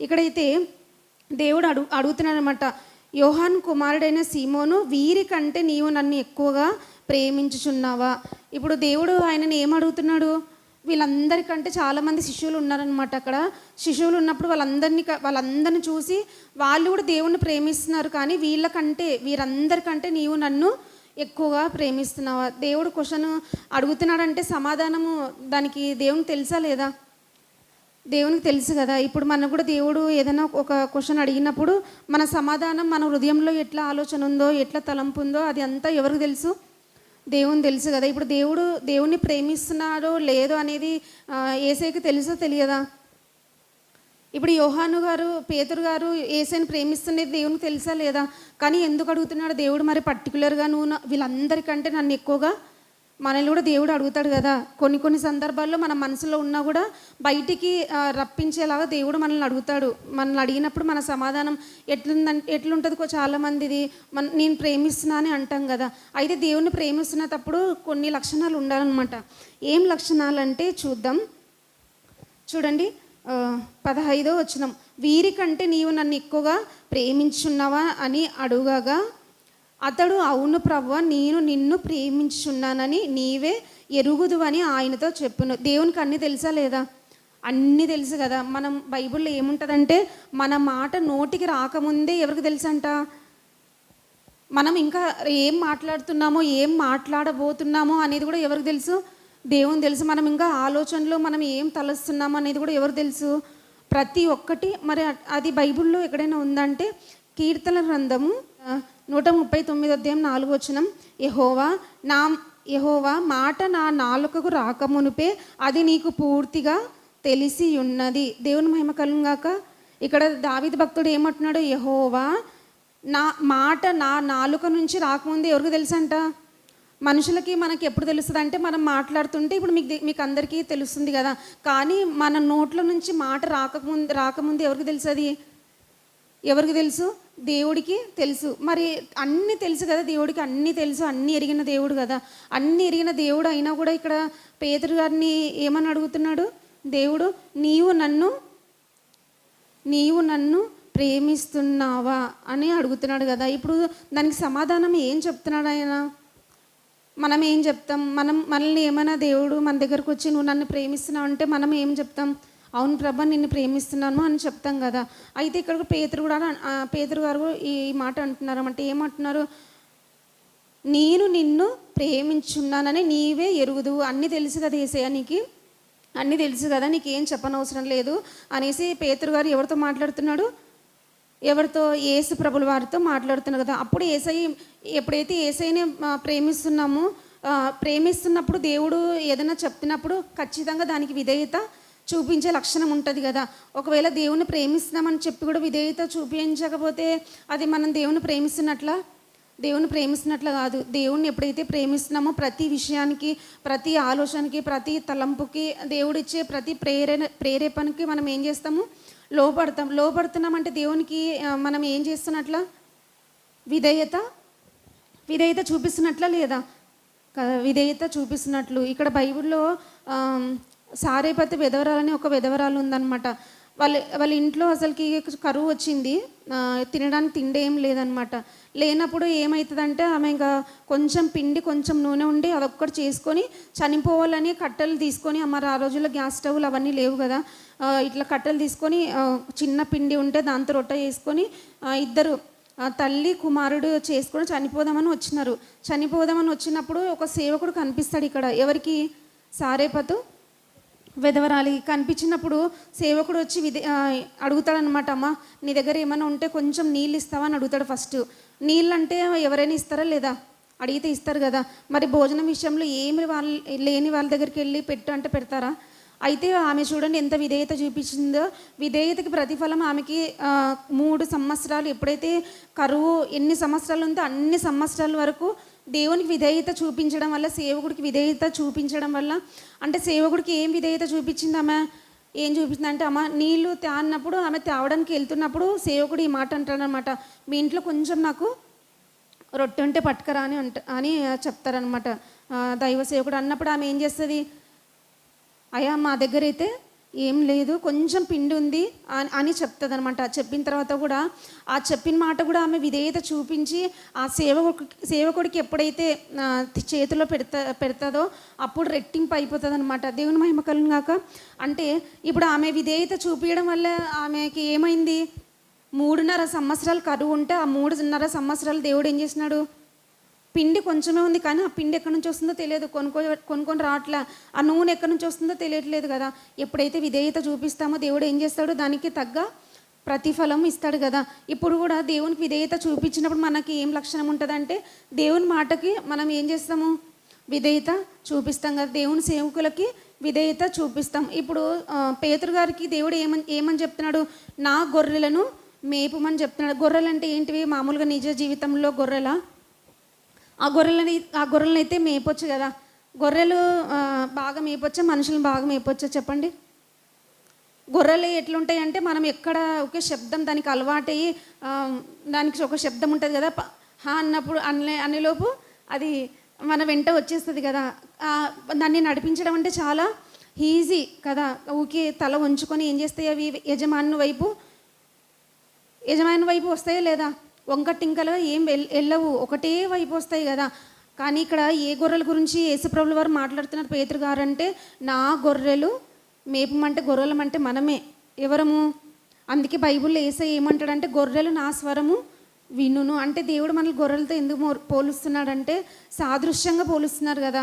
ఇక్కడైతే దేవుడు అడుగు అడుగుతున్నాడు అనమాట యోహాన్ కుమారుడైన సీమోను వీరికంటే నీవు నన్ను ఎక్కువగా ప్రేమించుచున్నావా? ఇప్పుడు దేవుడు ఆయనని ఏం అడుగుతున్నాడు? వీళ్ళందరికంటే చాలామంది శిష్యులు ఉన్నారనమాట అక్కడ. శిశువులు ఉన్నప్పుడు వాళ్ళందరినీ వాళ్ళందరిని చూసి వాళ్ళు కూడా దేవుణ్ణి ప్రేమిస్తున్నారు కానీ వీళ్ళకంటే వీరందరికంటే నీవు నన్ను ఎక్కువగా ప్రేమిస్తున్నావా? దేవుడు క్వశ్చన్ అడుగుతున్నాడంటే సమాధానము దానికి దేవునికి తెలుసా లేదా? దేవునికి తెలుసు కదా. ఇప్పుడు మనకు కూడా దేవుడు ఏదైనా ఒక క్వశ్చన్ అడిగినప్పుడు మన సమాధానం మన హృదయంలో ఎట్లా ఆలోచన ఉందో ఎట్లా తలంపు ఉందో అది అంతా ఎవరికి తెలుసు? దేవుని తెలుసు కదా. ఇప్పుడు దేవుడు దేవుణ్ణి ప్రేమిస్తున్నాడో లేదో అనేది ఏసైకి తెలుసో తెలియదా? ఇప్పుడు యోహాను గారు పేతురు గారు ఏసైని ప్రేమిస్తున్నది దేవునికి తెలుసా లేదా? కానీ ఎందుకు అడుగుతున్నాడు? దేవుడు మరి పర్టికులర్గా నువ్వు వీళ్ళందరికంటే నన్ను ఎక్కువగా మనల్ని కూడా దేవుడు అడుగుతాడు కదా. కొన్ని కొన్ని సందర్భాల్లో మన మనసులో ఉన్నా కూడా బయటికి రప్పించేలాగా దేవుడు మనల్ని అడుగుతాడు. మనల్ని అడిగినప్పుడు మన సమాధానం ఎట్లుందంటే ఎట్లుంటుంది కో మన నేను ప్రేమిస్తున్నా అని అంటాం కదా. అయితే దేవుణ్ణి ప్రేమిస్తున్నప్పుడు కొన్ని లక్షణాలు ఉండాలన్నమాట. ఏం లక్షణాలు అంటే చూద్దాం. చూడండి పదహైదో వచ్చినాం వీరికంటే నీవు నన్ను ఎక్కువగా ప్రేమించున్నావా అని అడుగగా అతడు అవును ప్రభు నేను నిన్ను ప్రేమించున్నానని నీవే ఎరుగుదు అని ఆయనతో చెప్పును. దేవునికి అన్నీ తెలుసా లేదా? అన్నీ తెలుసు కదా. మనం బైబిల్లో ఏముంటుందంటే మన మాట నోటికి రాకముందే ఎవరికి తెలుసంట? మనం ఇంకా ఏం మాట్లాడుతున్నామో ఏం మాట్లాడబోతున్నామో అనేది కూడా ఎవరికి తెలుసు? దేవుని తెలుసు. మనం ఇంకా ఆలోచనలో మనం ఏం తలస్తున్నామో అనేది కూడా ఎవరు తెలుసు? ప్రతి ఒక్కటి మరి అది బైబిల్లో ఎక్కడైనా ఉందంటే కీర్తన గ్రంథము నూట ముప్పై తొమ్మిది అధ్యాయం నాలుగు వచనం. యహోవా నా యహోవా మాట నా నాలుకకు రాకమునుపే అది నీకు పూర్తిగా తెలిసి ఉన్నది దేవుని మహిమ కలుగాక ఇక్కడ దావిద భక్తుడు ఏమంటున్నాడు? యహోవా నా మాట నా నాలుక నుంచి రాకముందు ఎవరికి తెలుసంట? మనుషులకి మనకి ఎప్పుడు తెలుస్తుంది? అంటే మనం మాట్లాడుతుంటే ఇప్పుడు మీకు మీకు అందరికీ తెలుస్తుంది కదా. కానీ మన నోట్ల నుంచి మాట రాకముందు రాకముందు ఎవరికి తెలుసు అది ఎవరికి తెలుసు? దేవుడికి తెలుసు. మరి అన్నీ తెలుసు కదా దేవుడికి అన్నీ తెలుసు అన్నీ ఎరిగిన దేవుడు కదా. అన్నీ ఎరిగిన దేవుడు అయినా కూడా ఇక్కడ పేదరు గారిని ఏమని అడుగుతున్నాడు? దేవుడు నీవు నన్ను నీవు నన్ను ప్రేమిస్తున్నావా అని అడుగుతున్నాడు కదా. ఇప్పుడు దానికి సమాధానం ఏం చెప్తున్నాడు ఆయన? మనం ఏం చెప్తాం? మనం మనల్ని ఏమైనా దేవుడు మన దగ్గరకు వచ్చి నువ్వు నన్ను ప్రేమిస్తున్నావు అంటే మనం ఏం చెప్తాం? అవును ప్రభా నిన్ను ప్రేమిస్తున్నాను అని చెప్తాం కదా. అయితే ఇక్కడ పేతురు కూడా పేతురు గారు ఈ మాట అంటున్నారు అంటే ఏమంటున్నారు? నేను నిన్ను ప్రేమించున్నానని నీవే ఎరుగుదు. అన్నీ తెలుసు కదా ఏసయ్య నీకు? అన్నీ తెలుసు కదా నీకేం చెప్పనవసరం లేదు అనేసి పేతురు గారు ఎవరితో మాట్లాడుతున్నాడు? ఎవరితో? ఏసు ప్రభుల వారితో మాట్లాడుతున్నారు కదా. అప్పుడు ఏసై ఎప్పుడైతే ఏసైని ప్రేమిస్తున్నామో ప్రేమిస్తున్నప్పుడు దేవుడు ఏదైనా చెప్తున్నప్పుడు ఖచ్చితంగా దానికి విధేయత చూపించే లక్షణం ఉంటుంది కదా. ఒకవేళ దేవుని ప్రేమిస్తున్నామని చెప్పి కూడా విధేయత చూపించకపోతే అది మనం దేవుని ప్రేమిస్తున్నట్లా? దేవుని ప్రేమిస్తున్నట్లు కాదు. దేవుణ్ణి ఎప్పుడైతే ప్రేమిస్తున్నామో ప్రతి విషయానికి ప్రతి ఆలోచనకి ప్రతి తలంపుకి దేవుడిచ్చే ప్రతి ప్రేరణ ప్రేరేపణకి మనం ఏం చేస్తాము? లోపడతాం. లోపడుతున్నామంటే దేవునికి మనం ఏం చేస్తున్నట్ల? విధేయత? విధేయత చూపిస్తున్నట్లా లేదా? విధేయత చూపిస్తున్నట్లు. ఇక్కడ బైబిల్లో సారేపతి విధవరాలని ఒక విధవరాలు ఉందన్నమాట. వాళ్ళ వాళ్ళ ఇంట్లో అసలుకి కరువు వచ్చింది. తినడానికి తిండి ఏం లేదనమాట లేనప్పుడు ఏమవుతుందంటే ఆమె ఇంకా కొంచెం పిండి కొంచెం నూనె ఉండి అదొక్కటి చేసుకొని చనిపోవాలని కట్టెలు తీసుకొని మరి ఆ రోజుల్లో గ్యాస్ స్టవ్లు అవన్నీ లేవు కదా. ఇట్లా కట్టెలు తీసుకొని చిన్న పిండి ఉంటే దాంతో రొట్ట చేసుకొని ఇద్దరు తల్లి కుమారుడు చేసుకొని చనిపోదామని వచ్చినారు. చనిపోదామని వచ్చినప్పుడు ఒక సేవకుడు కనిపిస్తాడు ఇక్కడ. ఎవరికి? సారేపతు. విధవరాలి కనిపించినప్పుడు సేవకుడు వచ్చి విదే అడుగుతాడనమాట అమ్మ నీ దగ్గర ఏమైనా ఉంటే కొంచెం నీళ్ళు ఇస్తావా? అని అడుగుతాడు ఫస్ట్. నీళ్ళు అంటే ఎవరైనా ఇస్తారా లేదా? అడిగితే ఇస్తారు కదా. మరి భోజనం విషయంలో ఏమి వాళ్ళు లేని వాళ్ళ దగ్గరికి వెళ్ళి పెట్టు అంటే పెడతారా? అయితే ఆమె చూడండి ఎంత విధేయత చూపించిందో. విధేయతకి ప్రతిఫలం ఆమెకి మూడు సంవత్సరాలు. ఎప్పుడైతే కరువు ఎన్ని సంవత్సరాలు ఉందో అన్ని సంవత్సరాల వరకు దేవునికి విధేయత చూపించడం వల్ల సేవకుడికి విధేయత చూపించడం వల్ల అంటే సేవకుడికి ఏం విధేయత చూపించింది ఆమె ఏం చూపించింది అంటే అమ్మ నీళ్ళు తాన్నప్పుడు ఆమె తేవడానికి వెళ్తున్నప్పుడు సేవకుడు ఈ మాట అంటాడనమాట. మీ ఇంట్లో కొంచెం నాకు రొట్టె ఉంటే పట్టుకరా అని అంట అని చెప్తారనమాట. దైవ సేవకుడు అన్నప్పుడు ఆమె ఏం చేస్తుంది? అయ్యా మా దగ్గర అయితే ఏం లేదు కొంచెం పిండి ఉంది అని అని చెప్తుంది అనమాట చెప్పిన తర్వాత కూడా ఆ చెప్పిన మాట కూడా ఆమె విధేయత చూపించి ఆ సేవకు సేవకుడికి ఎప్పుడైతే చేతిలో పెడతా పెడతాదో అప్పుడు రెట్టింపు అయిపోతుంది అనమాట దేవుని మహిమకలం కాక అంటే ఇప్పుడు ఆమె విధేయత చూపించడం వల్ల ఆమెకి ఏమైంది? మూడున్నర సంవత్సరాలు కరువు ఉంటే ఆ మూడున్నర సంవత్సరాలు దేవుడు ఏం చేసినాడు పిండి కొంచెమే ఉంది కానీ ఆ పిండి ఎక్కడి నుంచి వస్తుందో తెలియదు. కొనుక్కో కొనుక్కొని రావట్లే. ఆ నూనె ఎక్కడి నుంచి వస్తుందో తెలియట్లేదు కదా. ఎప్పుడైతే విధేయత చూపిస్తామో దేవుడు ఏం చేస్తాడు? దానికి తగ్గ ప్రతిఫలం ఇస్తాడు కదా. ఇప్పుడు కూడా దేవునికి విధేయత చూపించినప్పుడు మనకి ఏం లక్షణం ఉంటుందంటే దేవుని మాటకి మనం ఏం చేస్తాము? విధేయత చూపిస్తాం కదా. దేవుని సేవకులకి విధేయత చూపిస్తాం. ఇప్పుడు పేతురు గారికి దేవుడు ఏమని ఏమని చెప్తున్నాడు? నా గొర్రెలను మేపమని చెప్తున్నాడు. గొర్రెలు అంటే ఏంటివి? మామూలుగా నిజ జీవితంలో గొర్రెల? ఆ గొర్రెలని ఆ గొర్రెలను అయితే మేపొచ్చు కదా. గొర్రెలు బాగా మేపొచ్చా? మనుషులను బాగా మేపొచ్చా? చెప్పండి. గొర్రెలు ఎట్లుంటాయి అంటే మనం ఎక్కడ ఒకే శబ్దం దానికి అలవాటయ్యి దానికి ఒక శబ్దం ఉంటుంది కదా హా అన్నప్పుడు అనే అనేలోపు అది మన వెంట వచ్చేస్తుంది కదా. దాన్ని నడిపించడం అంటే చాలా ఈజీ కదా. ఊకే తల వంచుకొని ఏం చేస్తాయి అవి? యజమాని వైపు యజమాని వైపు వస్తాయా లేదా? వంకటింకలుగా ఏం వెళ్ళవు ఒకటే వైపు వస్తాయి కదా. కానీ ఇక్కడ ఏ గొర్రెల గురించి యేసుప్రభుల వారు మాట్లాడుతున్నారు పేతురు గారు అంటే నా గొర్రెలు మేపమంటే గొర్రెలం అంటే మనమే. ఎవరము? అందుకే బైబిల్లో ఏసై ఏమంటాడంటే గొర్రెలు నా స్వరము వినును. అంటే దేవుడు మనల్ని గొర్రెలతో ఎందుకు పోలుస్తున్నాడంటే సాదృశ్యంగా పోలుస్తున్నారు కదా.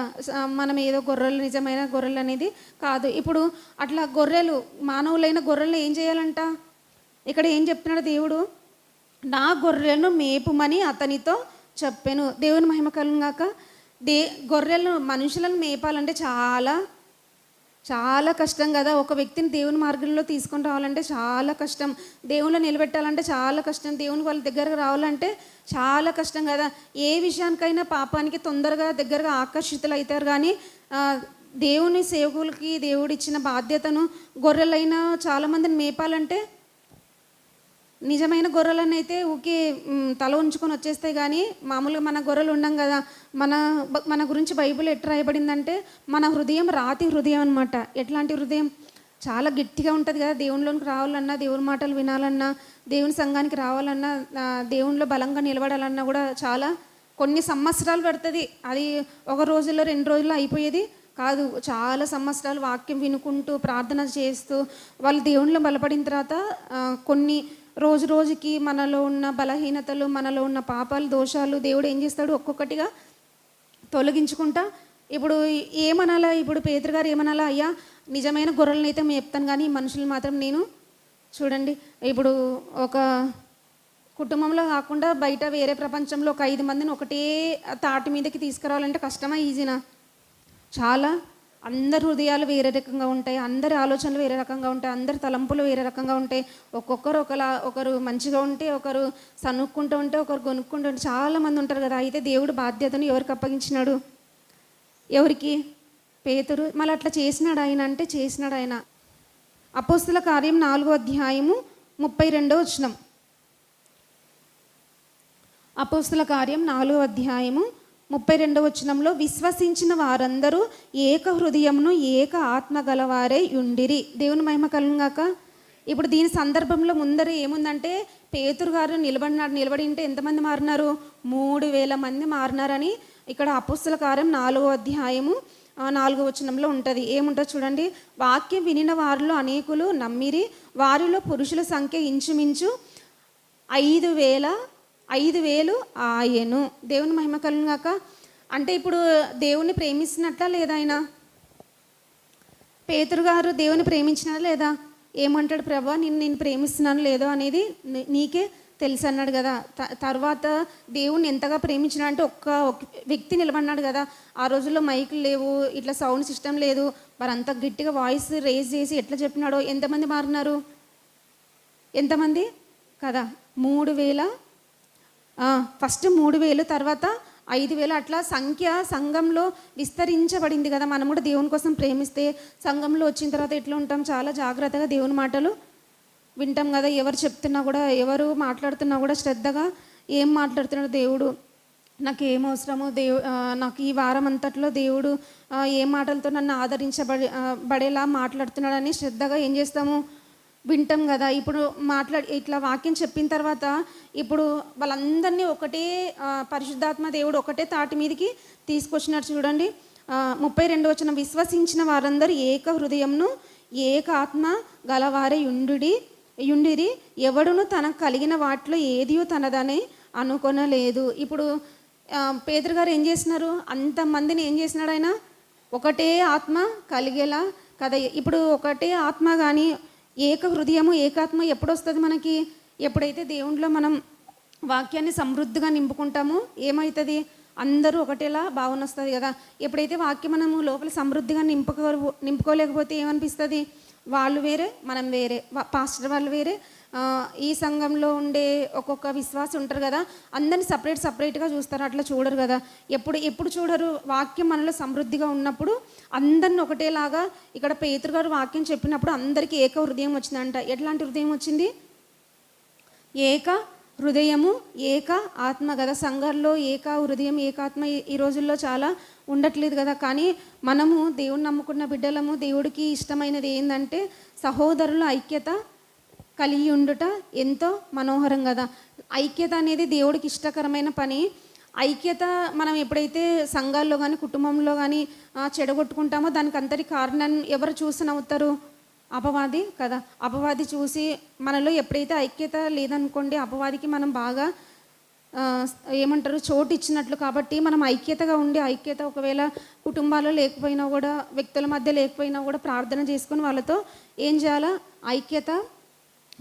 మనం ఏదో గొర్రెలు నిజమైన గొర్రెలు అనేది కాదు. ఇప్పుడు అట్లా గొర్రెలు మానవులైన గొర్రెలను ఏం చేయాలంట? ఇక్కడ ఏం చెప్తున్నాడు దేవుడు? నా గొర్రెలను మేపుమని అతనితో చెప్పాను. దేవుని మహిమ కలుగాక దే గొర్రెలను మనుషులను మేపాలంటే చాలా చాలా కష్టం కదా. ఒక వ్యక్తిని దేవుని మార్గంలో తీసుకొని రావాలంటే చాలా కష్టం. దేవుళ్ళు నిలబెట్టాలంటే చాలా కష్టం. దేవుని వాళ్ళ దగ్గరకు రావాలంటే చాలా కష్టం కదా. ఏ విషయానికైనా పాపానికి తొందరగా దగ్గరగా ఆకర్షితులు అవుతారు కానీ దేవుని సేవకులకి దేవుడిచ్చిన బాధ్యతను గొర్రెలైనా చాలామందిని మేపాలంటే నిజమైన గొర్రెలను అయితే ఊకే తల ఉంచుకొని వచ్చేస్తాయి కానీ మామూలుగా మన గొర్రెలు ఉండం కదా మన మన గురించి బైబిల్ ఎట్లా రాయబడిందంటే మన హృదయం రాతి హృదయం అనమాట ఎట్లాంటి హృదయం? చాలా గట్టిగా ఉంటుంది కదా దేవునిలోనికి రావాలన్నా దేవుని మాటలు వినాలన్నా దేవుని సంఘానికి రావాలన్నా దేవునిలో బలంగా నిలబడాలన్నా కూడా చాలా కొన్ని సంవత్సరాలు పడుతుంది. అది ఒక రోజులో రెండు రోజుల్లో అయిపోయేది కాదు. చాలా సంవత్సరాలు వాక్యం వినుకుంటూ ప్రార్థన చేస్తూ వాళ్ళు దేవుళ్ళు బలపడిన తర్వాత కొన్ని రోజు రోజుకి మనలో ఉన్న బలహీనతలు మనలో ఉన్న పాపాలు దోషాలు దేవుడు ఏం చేస్తాడు? ఒక్కొక్కటిగా తొలగించుకుంటా. ఇప్పుడు ఏమనాలా? ఇప్పుడు పేదరు గారు ఏమనాలా? అయ్యా నిజమైన గొర్రెలను అయితే మేము చెప్తాను కానీ ఈ మనుషులు మాత్రం నేను చూడండి. ఇప్పుడు ఒక కుటుంబంలో కాకుండా బయట వేరే ప్రపంచంలో ఒక ఐదు మందిని ఒకటే తాటి మీదకి తీసుకురావాలంటే కష్టమా? ఈజీనా? చాలా. అందరి హృదయాలు వేరే రకంగా ఉంటాయి అందరి ఆలోచనలు వేరే రకంగా ఉంటాయి అందరి తలంపులు వేరే రకంగా ఉంటాయి. ఒక్కొక్కరు ఒకలా ఒకరు మంచిగా ఉంటే ఒకరు సనుక్కుంటూ ఉంటే ఒకరు కొనుక్కుంటూ ఉంటే చాలా మంది ఉంటారు కదా. అయితే దేవుడు బాధ్యతను ఎవరికి అప్పగించినాడు? ఎవరికి? పేతురు. మళ్ళీ అట్లా చేసినాడు ఆయన అంటే చేసినాడు ఆయన. అపోస్తుల కార్యం నాలుగో అధ్యాయము ముప్పై రెండో వచనం. అపోస్తుల కార్యం నాలుగో అధ్యాయము ముప్పై రెండవ వచనంలో విశ్వసించిన వారందరూ ఏక హృదయమును ఏక ఆత్మ గలవారే ఉండిరి. దేవుని మహిమ కలుగాక ఇప్పుడు దీని సందర్భంలో ముందర ఏముందంటే పేతురు గారు నిలబడినాడు నిలబడి ఉంటే ఎంతమంది మారినారు? మూడు వేల మంది మారినారని ఇక్కడ అపుస్తుల కార్యం నాలుగో అధ్యాయము నాలుగో వచనంలో ఉంటుంది. ఏముంటుంది చూడండి. వాక్యం వినిన వారిలో అనేకులు నమ్మిరి. వారిలో పురుషుల సంఖ్య ఇంచుమించు ఐదు వేల ఐదు వేలు ఆయను. దేవుని మహిమ కలుగాక అంటే ఇప్పుడు దేవుని ప్రేమించినట్లా లేదా ఆయన? పేతురు గారు దేవుని ప్రేమించినా లేదా? ఏమంటాడు ప్రభా నేను నేను ప్రేమిస్తున్నాను లేదో అనేది నీకే తెలుసు అన్నాడు కదా. త- తర్వాత దేవుణ్ణి ఎంతగా ప్రేమించిన అంటే ఒక్క ఒక వ్యక్తి నిలబడినాడు కదా. ఆ రోజుల్లో మైకులు లేవు ఇట్లా సౌండ్ సిస్టమ్ లేదు. మరి అంత గట్టిగా వాయిస్ రేజ్ చేసి ఎట్లా చెప్పినాడో? ఎంతమంది మారినారు ఎంతమంది? కదా మూడు వేల ఫస్ట్ మూడు వేలు తర్వాత ఐదు వేలు అట్లా సంఖ్య సంఘంలో విస్తరించబడింది కదా. మనం కూడా దేవుని కోసం ప్రేమిస్తే సంఘంలో వచ్చిన తర్వాత ఎట్లా ఉంటాం? చాలా జాగ్రత్తగా దేవుని మాటలు వింటాం కదా. ఎవరు చెప్తున్నా కూడా ఎవరు మాట్లాడుతున్నా కూడా శ్రద్ధగా ఏం మాట్లాడుతున్నాడు దేవుడు? నాకు ఏం అవసరమో దేవు నాకు ఈ వారం అంతట్లో దేవుడు ఏ మాటలతో నన్ను ఆదరించబడి బడేలా మాట్లాడుతున్నాడని శ్రద్ధగా ఏం చేస్తాము? వింటాం కదా. ఇప్పుడు మాట్లాడి ఇట్లా వాక్యం చెప్పిన తర్వాత ఇప్పుడు వాళ్ళందరినీ ఒకటే పరిశుద్ధాత్మ దేవుడు ఒకటే తాటి మీదకి తీసుకొచ్చినట్టు చూడండి. ముప్పై రెండు వచ్చిన విశ్వసించిన వారందరూ ఏక హృదయంను ఏక ఆత్మ గలవారే యుండుడి యుండిరి ఎవడును తనకు కలిగిన వాటిలో ఏదియో తనదని అనుకొనలేదు. ఇప్పుడు పేదరు గారు ఏం చేసినారు అంతమందిని ఏం చేసినాడు ఆయన? ఒకటే ఆత్మ కలిగేలా కదా. ఇప్పుడు ఒకటే ఆత్మ కానీ ఏక హృదయము ఏకాత్మ ఎప్పుడొస్తుంది మనకి? ఎప్పుడైతే దేవుణ్ణిలో మనం వాక్యాన్ని సమృద్ధిగా నింపుకుంటామో ఏమవుతుంది అందరూ ఒకటేలా భావన వస్తుంది కదా. ఎప్పుడైతే వాక్యం మనము లోపల సమృద్ధిగా నింపుకో నింపుకోలేకపోతే ఏమనిపిస్తుంది? వాళ్ళు వేరే మనం వేరే. పాస్టర్ వాళ్ళు వేరే. ఈ సంఘంలో ఉండే ఒక్కొక్క విశ్వాసం ఉంటారు కదా అందరిని సపరేట్ సపరేట్గా చూస్తారు అట్లా చూడరు కదా. ఎప్పుడు ఎప్పుడు చూడరు? వాక్యం మనలో సమృద్ధిగా ఉన్నప్పుడు అందరిని ఒకటేలాగా ఇక్కడ పేతురు గారు వాక్యం చెప్పినప్పుడు అందరికీ ఏక హృదయం వచ్చిందంట. ఎట్లాంటి హృదయం వచ్చింది? ఏక హృదయము ఏక ఆత్మ కదా. సంఘాల్లో ఏక హృదయం ఏకాత్మ ఈ- ఈ రోజుల్లో చాలా ఉండట్లేదు కదా. కానీ మనము దేవుని నమ్ముకున్న బిడ్డలము దేవుడికి ఇష్టమైనది ఏంటంటే సహోదరుల ఐక్యత కలిగి ఉండుట ఎంతో మనోహరం కదా. ఐక్యత అనేది దేవుడికి ఇష్టకరమైన పని. ఐక్యత మనం ఎప్పుడైతే సంఘాల్లో కానీ కుటుంబంలో కానీ చెడగొట్టుకుంటామో దానికి అంతటి కారణం ఎవరు చూసి నవ్వుతారు? అపవాది కదా? అపవాది చూసి మనలో ఎప్పుడైతే ఐక్యత లేదనుకోండి అపవాదికి మనం బాగా ఏమంటారు చోటు ఇచ్చినట్లు కాబట్టి మనం ఐక్యతగా ఉండి ఐక్యత ఒకవేళ కుటుంబాల్లో లేకపోయినా కూడా వ్యక్తుల మధ్య లేకపోయినా కూడా ప్రార్థన చేసుకొని వాళ్ళతో ఏం చేయాలా? ఐక్యత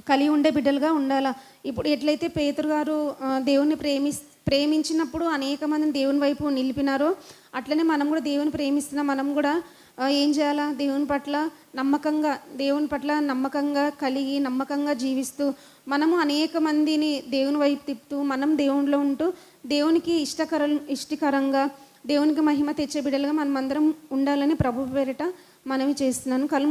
కలిగి ఉండే బిడ్డలుగా ఉండాలా? ఇప్పుడు ఎట్లయితే పేతురు గారు దేవుణ్ణి ప్రేమి ప్రేమించినప్పుడు అనేక మందిని దేవుని వైపు నిలిపినారో అట్లనే మనం కూడా దేవుని ప్రేమిస్తున్నాం. మనం కూడా ఏం చేయాలా? దేవుని పట్ల నమ్మకంగా దేవుని పట్ల నమ్మకంగా కలిగి నమ్మకంగా జీవిస్తూ మనము అనేక మందిని దేవుని వైపు తిప్పుతూ మనం దేవునిలో ఉంటూ దేవునికి ఇష్టకర ఇష్టకరంగా దేవునికి మహిమ తెచ్చే బిడ్డలుగా మనం అందరం ఉండాలని ప్రభు పేరిట మనవి చేస్తున్నాను. కళ్ళు